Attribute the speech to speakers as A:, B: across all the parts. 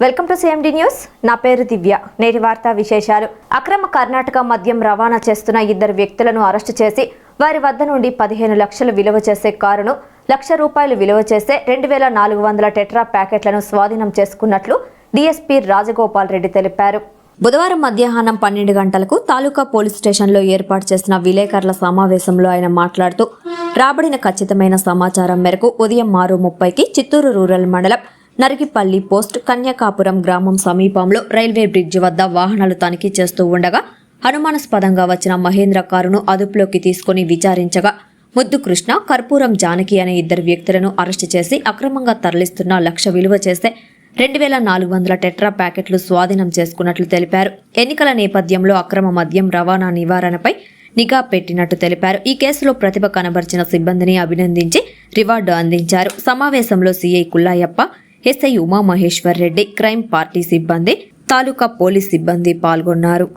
A: Welcome to CMD news నా పేరు దివ్య. నేటి వార్తా విశేషాలు. అక్రమ కర్ణాటక మద్యం రవాణా చేస్తున్న ఇద్దరు వ్యక్తులను అరెస్టు చేసి వారి వద్ద నుండి పదిహేను లక్షలు విలువ చేసే కారును లక్ష రూపాయలు విలువ చేసే రెండు వేల నాలుగు వందల టెట్రా ప్యాకెట్లను స్వాధీనం చేసుకున్నట్లు డీఎస్పీ రాజగోపాల్ రెడ్డి తెలిపారు. బుధవారం మధ్యాహ్నం పన్నెండు గంటలకు తాలూకా పోలీస్ స్టేషన్లో ఏర్పాటు చేసిన విలేకరుల సమావేశంలో ఆయన మాట్లాడుతూ రాబడిన ఖచ్చితమైన సమాచారం మేరకు ఉదయం ఆరు ముప్పైకి చిత్తూరు రూరల్ మండలం నరిగిపల్లి పోస్ట్ కన్యాకాపురం గ్రామం సమీపంలో రైల్వే బ్రిడ్జి వద్ద వాహనాలు తనిఖీ చేస్తూ ఉండగా అనుమానాస్పదంగా వచ్చిన మహేంద్ర కారును అదుపులోకి తీసుకుని విచారించగా ముద్దు కృష్ణ కర్పూరం జానకి అనే ఇద్దరు వ్యక్తులను అరెస్టు చేసి అక్రమంగా తరలిస్తున్న లక్ష విలువ చేస్తే రెండు వేల నాలుగు వందల టెట్రా ప్యాకెట్లు స్వాధీనం చేసుకున్నట్లు తెలిపారు. ఎన్నికల నేపథ్యంలో అక్రమ మద్యం రవాణా నివారణపై నిఘా పెట్టినట్టు తెలిపారు. ఈ కేసులో ప్రతిభ కనబర్చిన సిబ్బందిని అభినందించి రివార్డు అందించారు. సమావేశంలో CI Kullayappa SI Umamaheshwar Reddy crime party సిబ్బంది తాలూకా పోలీస్ సిబ్బంది పాల్గొన్నారు.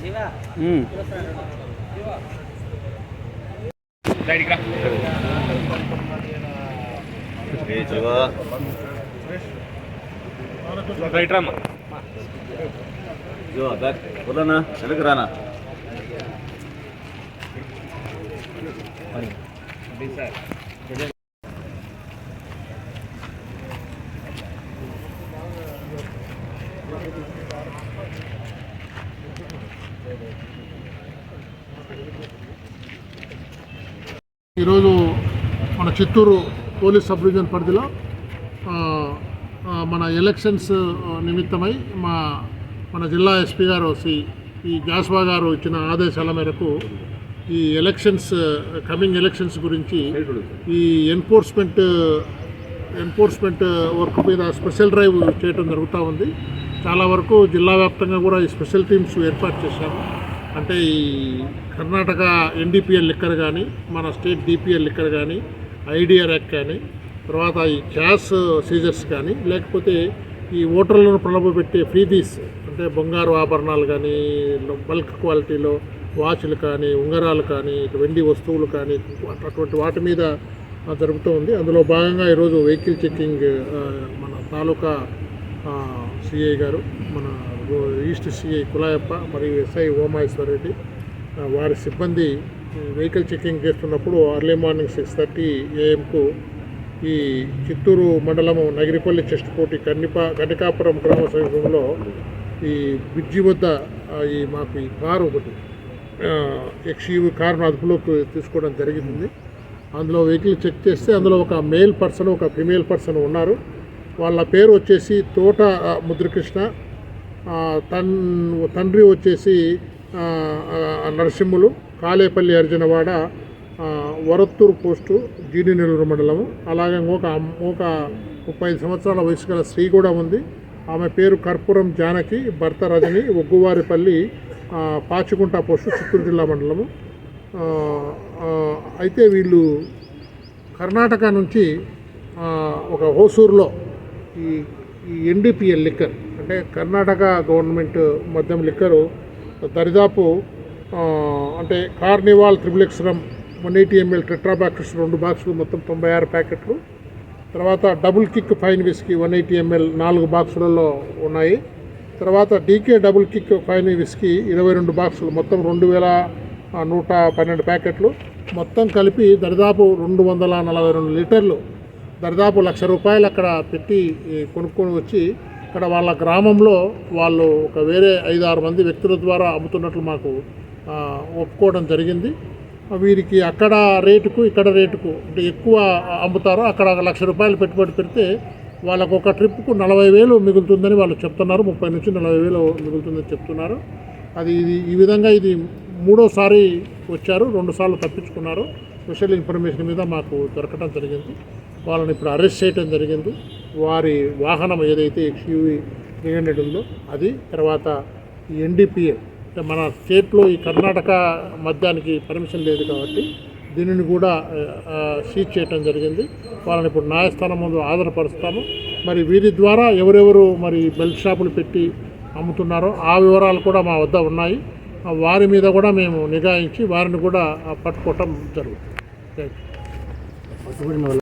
B: జీవా
C: రైట్ రామ్మా
B: జీవా బ్యాక్ కుర్రనా వెనక్కి రానా
D: ఈరోజు మన చిత్తూరు పోలీస్ సబ్ డివిజన్ పరిధిలో మన ఎలక్షన్స్ నిమిత్తమై మా మన జిల్లా ఎస్పీ గారు శ్రీ ఈ జాస్వా గారు ఇచ్చిన ఆదేశాల మేరకు ఈ ఎలక్షన్స్ కమింగ్ ఎలక్షన్స్ గురించి ఈ ఎన్ఫోర్స్మెంట్ ఎన్ఫోర్స్మెంట్ వర్క్ మీద స్పెషల్ డ్రైవ్ చేయడం జరుగుతూ ఉంది. చాలా వరకు జిల్లా వ్యాప్తంగా కూడా ఈ స్పెషల్ టీమ్స్ ఏర్పాటు చేశాము అంటే ఈ కర్ణాటక ఎన్డీపీఎల్ లిక్కర్ కానీ మన స్టేట్ డిపిఎల్ లిక్కర్ కానీ ఐడిఆర్ యాక్ట్ కానీ తర్వాత ఈ క్యాష్ సీజర్స్ కానీ లేకపోతే ఈ ఓటర్లను ప్రలోభపెట్టే ఫ్రీదీస్ అంటే బంగారు ఆభరణాలు కానీ బల్క్ క్వాలిటీలో వాచ్లు కానీ ఉంగరాలు కానీ ఇటు వెండి వస్తువులు కానీ అటువంటి వాటి మీద జరుగుతూ ఉంది. అందులో భాగంగా ఈరోజు వెహికల్ చెక్కింగ్ మన తాలూకా సిఐ గారు మన ఈస్ట్ సిఐ కులాయప్ప మరియు ఎస్ఐ ఓమాయేశ్వర్ రెడ్డి వారి సిబ్బంది వెహికల్ చెకింగ్ చేస్తున్నప్పుడు అర్లీ మార్నింగ్ సిక్స్ థర్టీ ఏఎంకు ఈ చిత్తూరు మండలము నగిరిపల్లి చెస్ట్ పోటీ కన్నిపా కనికాపురం గ్రామ సమీపంలో ఈ బ్రిడ్జి వద్ద ఈ మాకు ఈ కారు ఒకటి ఎక్స్యూ కారును అదుపులోకి తీసుకోవడం జరిగింది. అందులో వెహికల్ చెక్ చేస్తే అందులో ఒక మేల్ పర్సన్ ఒక ఫిమేల్ పర్సన్ ఉన్నారు. వాళ్ళ పేరు వచ్చేసి తోట ముద్రకృష్ణ. తన్ తండ్రి వచ్చేసి నరసింహులు కాలేపల్లి అర్జునవాడ వరత్తూరు పోస్టు జీడి నెల్లూరు మండలము. అలాగే ఇంకొక ఒక ముప్పై ఐదు సంవత్సరాల వయసు గల స్త్రీ కూడా ఉంది. ఆమె పేరు కర్పూరం జానకి భర్త రజని ఒగ్గువారిపల్లి పాచికుంట పోస్టు చిత్తూరు జిల్లా మండలము. అయితే వీళ్ళు కర్ణాటక నుంచి ఒక హోసూరులో ఈ ఈ ఎన్డీపీఎల్ లిక్కర్ అంటే కర్ణాటక గవర్నమెంట్ మద్యం లిక్కరు దరిదాపు అంటే carnival triple X rum one eighty ML tetra box రెండు బాక్సులు మొత్తం తొంభై ఆరు ప్యాకెట్లు. తర్వాత double kick fine whisky one eighty ML నాలుగు బాక్సులలో ఉన్నాయి. తర్వాత DK double kick fine whisky ఇరవై రెండు బాక్సులు మొత్తం రెండు వేల నూట పన్నెండు ప్యాకెట్లు. మొత్తం కలిపి దరిదాపు రెండు వందల నలభై రెండు లీటర్లు దరిదాపు లక్ష రూపాయలు అక్కడ పెట్టి కొనుక్కొని వచ్చి ఇక్కడ వాళ్ళ గ్రామంలో వాళ్ళు ఒక వేరే ఐదు ఆరు మంది వ్యక్తుల ద్వారా అమ్ముతున్నట్లు మాకు ఒప్పుకోవడం జరిగింది. వీరికి అక్కడ రేటుకు ఇక్కడ రేటుకు అంటే ఎక్కువ అమ్ముతారో అక్కడ ఒక లక్ష రూపాయలు పెట్టుబడి పెడితే వాళ్ళకు ఒక ట్రిప్కు నలభై వేలు మిగులుతుందని వాళ్ళు చెప్తున్నారు. ముప్పై నుంచి నలభై వేలు మిగులుతుందని చెప్తున్నారు. అది ఇది ఈ విధంగా ఇది మూడోసారి వచ్చారు రెండుసార్లు తప్పించుకున్నారు. స్పెషల్ ఇన్ఫర్మేషన్ మీద మాకు దొరకడం జరిగింది. వాళ్ళని ఇప్పుడు అరెస్ట్ చేయడం జరిగింది. వారి వాహనం ఏదైతే ఎక్స్యూవీ త్రీ హండ్రెడ్ ఉందో అది తర్వాత ఈ ఎన్డీపీఏ అంటే మన స్టేట్లో ఈ కర్ణాటక మద్యానికి పర్మిషన్ లేదు కాబట్టి దీనిని కూడా సీజ్ చేయటం జరిగింది. వాళ్ళని ఇప్పుడు న్యాయస్థానం ముందు ఆధారపరుస్తాము మరి వీరి ద్వారా ఎవరెవరు మరి బెల్ట్ షాపులు పెట్టి అమ్ముతున్నారో ఆ వివరాలు కూడా మా వద్ద ఉన్నాయి. వారి మీద కూడా మేము నిఘాయించి వారిని కూడా పట్టుకోవటం జరుగుతుంది. Thank you